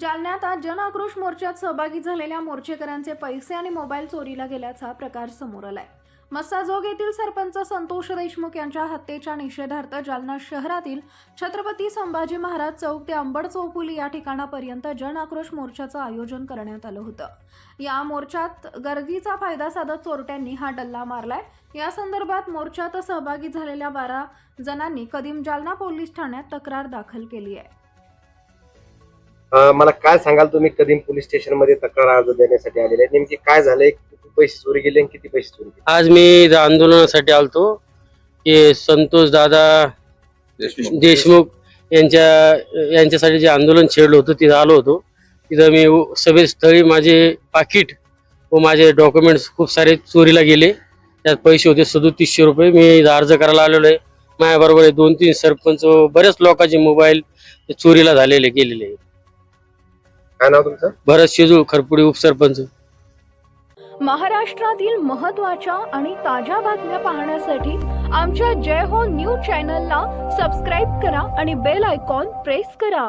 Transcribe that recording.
जालन्यात आज जन आक्रोश मोर्चात सहभागी झालेल्या मोर्चेकऱ्यांचे पैसे आणि मोबाईल चोरीला गेल्याचा प्रकार समोर आलाय. मस्साजोग येथील सरपंच संतोष देशमुख यांच्या हत्येच्या निषेधार्थ जालना शहरातील छत्रपती संभाजी महाराज चौक ते अंबड चौफुली या ठिकाणापर्यंत जन आक्रोश मोर्चाचं आयोजन करण्यात आलं होतं. या मोर्चात गर्दीचा फायदा साधत चोरट्यांनी हा डल्ला मारलाय. या संदर्भात मोर्चात सहभागी झालेल्या बारा जणांनी कदीम जालना पोलीस ठाण्यात तक्रार दाखल केली आहे. मला काय सांगाल तुम्ही? कदीम पोलीस स्टेशनमध्ये तक्रार अर्ज देण्यासाठी आलेले नेमकी काय झालंय? किती पैसे चोरी गेले आणि किती पैसे चोरी गेले? आज मी इथं आंदोलनासाठी आलतो की संतोष दादा देशमुख. यांच्या यांच्यासाठी जे आंदोलन छेडलं होतं तिथं आलो होतो. तिथं मी सभेस्थळी माझे पाकिट व माझे डॉक्युमेंट्स खूप सारे चोरीला गेले. त्यात पैसे होते सदोतीसशे रुपये. मी अर्ज करायला आलेलो आहे. माझ्याबरोबर दोन तीन सरपंच व बऱ्याच लोकांचे मोबाईल चोरीला झालेले गेलेले. काय नाव तुमचं? भरत शेजू खरपुडी उपसरपंच. महाराष्ट्रातील महत्त्वाच्या आणि ताज्या बातम्या पाहण्यासाठी आमच्या जय हो न्यूज चॅनलला सबस्क्राईब करा आणि बेल आयकॉन प्रेस करा.